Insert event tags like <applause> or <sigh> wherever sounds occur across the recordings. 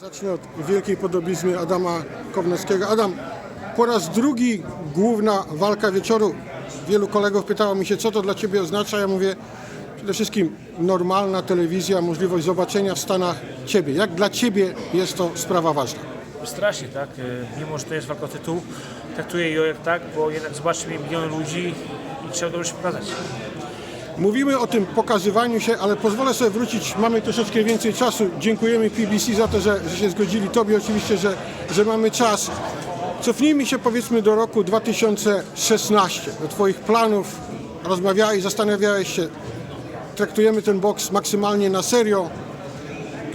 Zacznę od wielkiej podobizny Adama Kownackiego. Adam, po raz drugi główna walka wieczoru. Wielu kolegów pytało mi się, co to dla Ciebie oznacza. Ja mówię, przede wszystkim normalna telewizja, możliwość zobaczenia w Stanach Ciebie. Jak dla Ciebie jest to sprawa ważna? Strasznie, tak? E, Mimo, że to jest walka o tytuł, traktuję ją jak tak, bo jednak zobaczy mnie miliony ludzi i trzeba dobrze się pokazać. Mówimy o tym pokazywaniu się, ale pozwolę sobie wrócić, mamy troszeczkę więcej czasu. Dziękujemy PBC za to, że, że się zgodzili. Tobie oczywiście, że, że mamy czas. Cofnijmy się powiedzmy do roku 2016, do Twoich planów. Rozmawiałeś, zastanawiałeś się, traktujemy ten boks maksymalnie na serio.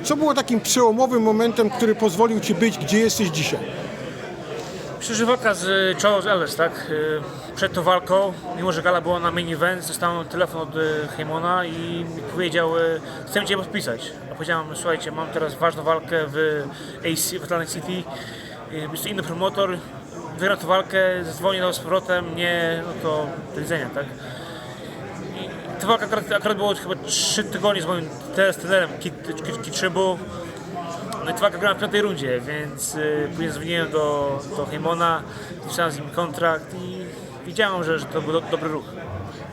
Co było takim przełomowym momentem, który pozwolił Ci być, gdzie jesteś dzisiaj? Walka z Charles Ellis, tak? E, Przed tą walką, mimo że gala była na main event, dostałem telefon od e, Heymona i powiedział, chcę Cię podpisać. A powiedziałem, słuchajcie, mam teraz ważną walkę w AC, w Atlantic City, jest inny promotor, wygram tę walkę, zadzwonię do z powrotem, nie, no to do widzenia, tak? I ta walka akurat, akurat chyba 3 tygodnie z moim trenerem Kit, Kit, Kit Szybu. No i ta walka grała w piątej rundzie, więc y, później dzwoniłem do, do Heymona, podpisałem z nim kontrakt i widziałem, że, że to był do, dobry ruch.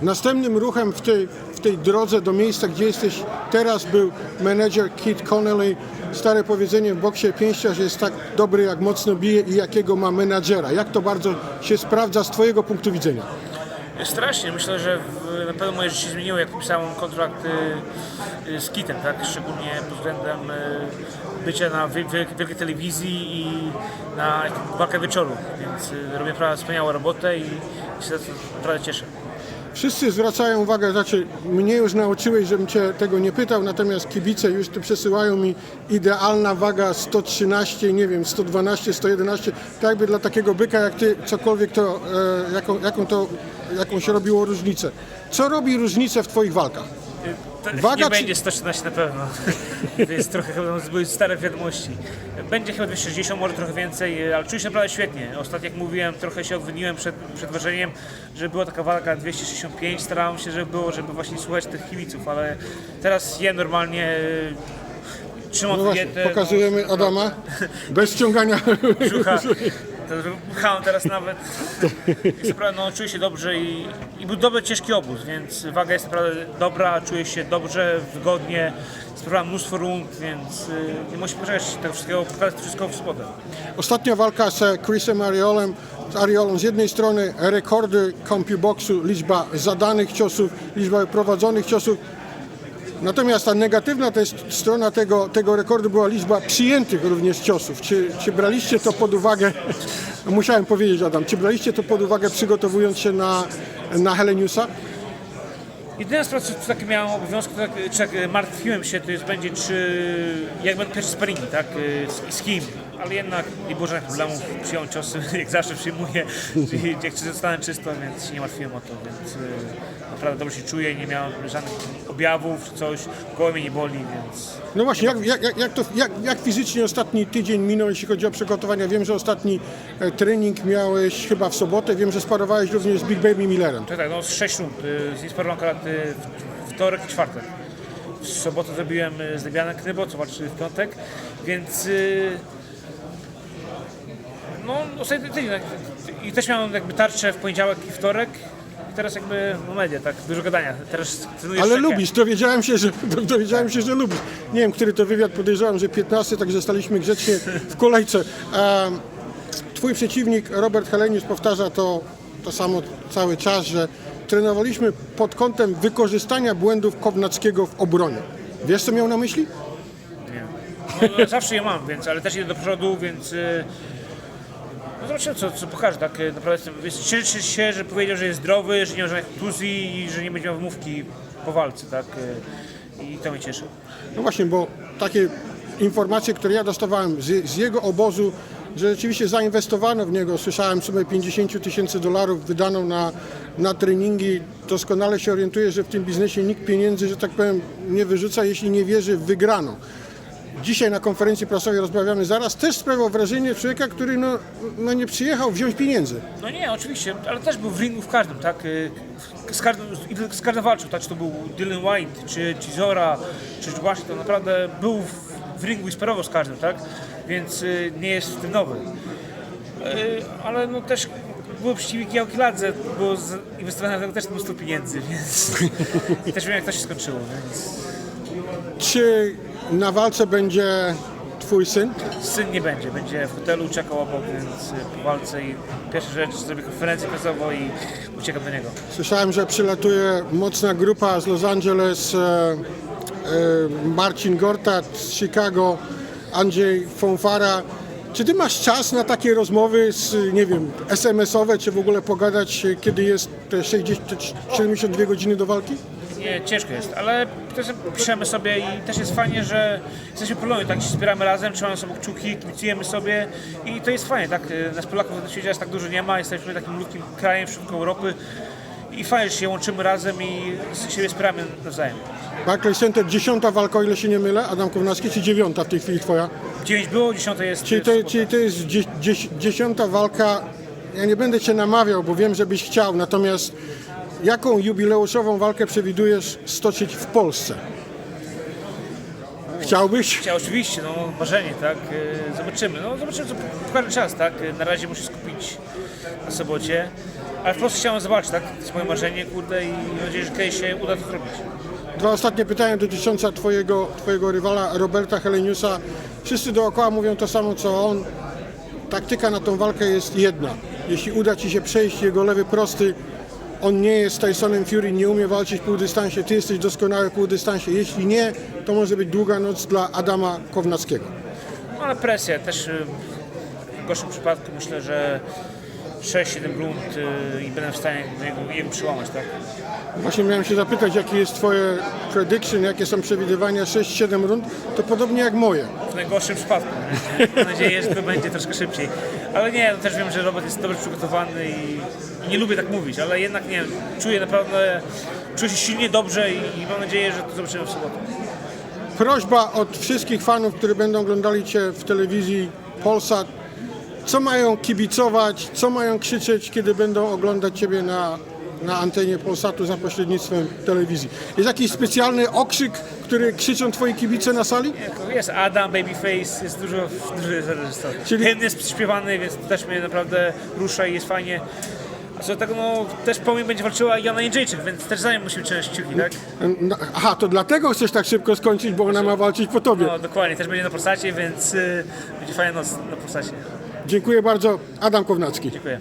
Następnym ruchem w tej, w tej drodze do miejsca, gdzie jesteś teraz, był menedżer Kit Connolly. Stare powiedzenie w boksie pięściarz jest tak dobry, jak mocno bije i jakiego ma menadżera. Jak to bardzo się sprawdza z Twojego punktu widzenia? Strasznie, myślę, że w, na pewno moje życie się zmieniło, jak podpisałem kontrakt y, y, z Kitem, tak? szczególnie pod względem y, bycia na wiel- wiel- wielkiej telewizji i na walkę wieczoru, więc y, robię naprawdę wspaniałą robotę i się za to naprawdę cieszę. Wszyscy zwracają uwagę, znaczy mnie już nauczyłeś, żebym Cię tego nie pytał, natomiast kibice już tu przesyłają mi idealna waga 113, nie wiem, 112, 111, tak jakby dla takiego byka jak Ty, cokolwiek to, e, jaką, jaką to, jakąś robiło różnicę. Co robi różnicę w Twoich walkach? To Waga nie czy- będzie 114 na pewno. <laughs> To jest trochę chyba były stare wiadomości. Będzie chyba 260, może trochę więcej, ale czuję się naprawdę świetnie. Ostatnio jak mówiłem, trochę się odwiniłem przed, przed wrażeniem, że była taka walka 265. Starałem się, żeby było, żeby właśnie słuchać tych kibiców, ale teraz je normalnie. y, Trzymam No właśnie, dietę. pokazujemy Adama bez ściągania brzucha. To Wypchałem teraz nawet. <laughs> Naprawdę, no, czuję się dobrze i, i był dobry, ciężki obóz, więc waga jest naprawdę dobra, czuję się dobrze, wygodnie. Sprawałem mnóstwo rund, więc y, nie muszę poczekać tego wszystkiego, pokazać to wszystko w sobotę. Ostatnia walka z Chrisem Ariolem, z Ariolą z jednej strony rekordy CompuBoxu, liczba zadanych ciosów, liczba prowadzonych ciosów. Natomiast ta negatywna to jest strona tego, tego rekordu była liczba przyjętych również ciosów. Czy, czy braliście to pod uwagę, <laughs> musiałem powiedzieć Adam, czy braliście to pod uwagę przygotowując się na, na Heleniusa? Jedyna sprawa, co takie miałem obowiązku, tak, czy tak, martwiłem się, to jest będzie, czy jak będą pierwsze sparingi, tak, y, z, z kim, ale jednak nie było żadnych problemów, przyjąłem ciosy, <laughs> jak zawsze przyjmuję, jak zostanę czysto, więc się nie martwiłem o to, więc y, naprawdę dobrze się czuję, nie miałem żadnych objawów coś, głowa mnie nie boli, więc No właśnie, jak, jak, jak, to, jak, jak fizycznie ostatni tydzień minął, jeśli chodzi o przygotowania? Wiem, że ostatni e, trening miałeś chyba w sobotę, wiem, że sparowałeś również z Big Baby Millerem. to tak, no z sześć rund, y, z Inspirową akurat y, w wtorek i czwartek. W sobotę zrobiłem y, z Lebianem Knybo, co walczy w piątek, więc no ostatni tydzień tak, i też miałem jakby tarczę w poniedziałek i wtorek i teraz jakby no media, tak, dużo gadania. Teraz trenuję Ale szczekę. lubisz, dowiedziałem się, że, <laughs> dowiedziałem się, że lubisz. Nie wiem, który to wywiad, podejrzewam, że 15, także staliśmy grzecznie w kolejce. Em, Twój przeciwnik Robert Helenius powtarza to, to samo cały czas, że trenowaliśmy pod kątem wykorzystania błędów Kownackiego w obronie. Wiesz, co miał na myśli? Nie. No, no, zawsze je mam, więc, ale też idę do przodu, więc y, no zobaczymy co, co pokaże, tak, y, naprawdę jest- cieszę się, że powiedział, że jest zdrowy, że nie ma żadnych tuzji i że nie będzie miał wymówki po walce, tak, y, i to mnie cieszy. No właśnie, bo takie informacje, które ja dostawałem z, z jego obozu, że rzeczywiście zainwestowano w niego. Słyszałem sumę 50 tysięcy dolarów wydaną na, na treningi. Doskonale się orientuję, że w tym biznesie nikt pieniędzy, że tak powiem, nie wyrzuca, jeśli nie wierzy w wygraną. Dzisiaj na konferencji prasowej rozmawiamy zaraz, też sprawiał wrażenie człowieka, który no, no nie przyjechał wziąć pieniędzy. No nie, oczywiście, ale też był w ringu w każdym, tak? y, Z każdym, z każdym walczył, tak? Czy to był Dylan White, czy Cizora, czy Washington, naprawdę był w, w ringu i sparował z każdym, tak? Więc y, nie jest w tym nowy. Y, ale no też były przeciwniki Aokiladze, było inwestowane też mnóstwo pieniędzy, <laughs> więc też wiem jak to się skończyło, więc Czy na walce będzie twój syn? syn nie będzie, będzie w hotelu, czekał obok, więc po walce i pierwsza rzecz, zrobię konferencję prasową i uciekam do niego. Słyszałem, że przylatuje mocna grupa z Los Angeles, e, e, Marcin Gortat z Chicago, Andrzej Fonfara. Czy ty masz czas na takie rozmowy, z, nie wiem, SMS-owe, czy w ogóle pogadać, e, kiedy jest te 60, te 72 godziny do walki? Nie, ciężko jest, ale też piszemy sobie i też jest fajnie, że jesteśmy Polonią, tak się zbieramy razem, trzymamy sobie kciuki, kibicujemy sobie i to jest fajnie, tak? Nas Polaków na świecie aż tak dużo nie ma, jesteśmy takim malutkim krajem w środku Europy i fajnie, że się łączymy razem i siebie wspieramy nawzajem. Barclays Center, dziesiąta walka, o ile się nie mylę, Adam Kownacki, czy dziewiąta w tej chwili twoja? 9 było, 10 jest. Czyli to, czyli to jest dzie, dzie, dziesiąta walka. Ja nie będę cię namawiał, bo wiem, że byś chciał. Natomiast jaką jubileuszową walkę przewidujesz stoczyć w Polsce? Chciałbyś? Chciał oczywiście, no marzenie, tak? E, Zobaczymy, no zobaczymy co pokaże czas, tak? E, Na razie muszę skupić na sobocie, ale w Polsce chciałem zobaczyć, tak? To jest moje marzenie, kurde i mam nadzieję, że kiedyś się uda to zrobić. Dwa ostatnie pytania dotyczące twojego, twojego rywala Roberta Heleniusa. Wszyscy dookoła mówią to samo, co on. Taktyka na tą walkę jest jedna. Jeśli uda ci się przejść jego lewy prosty, on nie jest Tysonem Fury, nie umie walczyć w półdystansie, ty jesteś doskonały w półdystansie. Jeśli nie, to może być długa noc dla Adama Kownackiego. No ale presja też y, w gorszym przypadku myślę, że 6-7 rund y, i będę w stanie jego, jego przyłamać, tak? Właśnie miałem się zapytać, jakie jest twoje prediction, jakie są przewidywania 6-7 rund, to podobnie jak moje. W najgorszym przypadku. nie? Mam nadzieję, że to będzie troszkę szybciej. Ale nie, no też wiem, że Robert jest dobrze przygotowany i, i nie lubię tak mówić, ale jednak nie, czuję naprawdę, czuję się silnie dobrze i, i mam nadzieję, że to zobaczymy w sobotę. Prośba od wszystkich fanów, którzy będą oglądali Cię w telewizji Polsat. Co mają kibicować, co mają krzyczeć, kiedy będą oglądać Ciebie na, na antenie Polsatu za pośrednictwem telewizji? Jest jakiś specjalny okrzyk, który krzyczą Twoi kibice na sali? Jest Adam, Babyface, jest dużo, dużo jest reżyser. Czyli- Hymn jest śpiewany, więc też mnie naprawdę rusza i jest fajnie. A co do tego, no też po mnie będzie walczyła Jana Jędrzejczyk, więc też za nią musimy trzymać kciuki, tak? No, Aha, to dlatego chcesz tak szybko skończyć, bo ona ma walczyć po Tobie. No dokładnie, też będzie na Polsacie, więc y, będzie fajna noc na Polsacie. Dziękuję bardzo. Adam Kownacki. Dziękuję.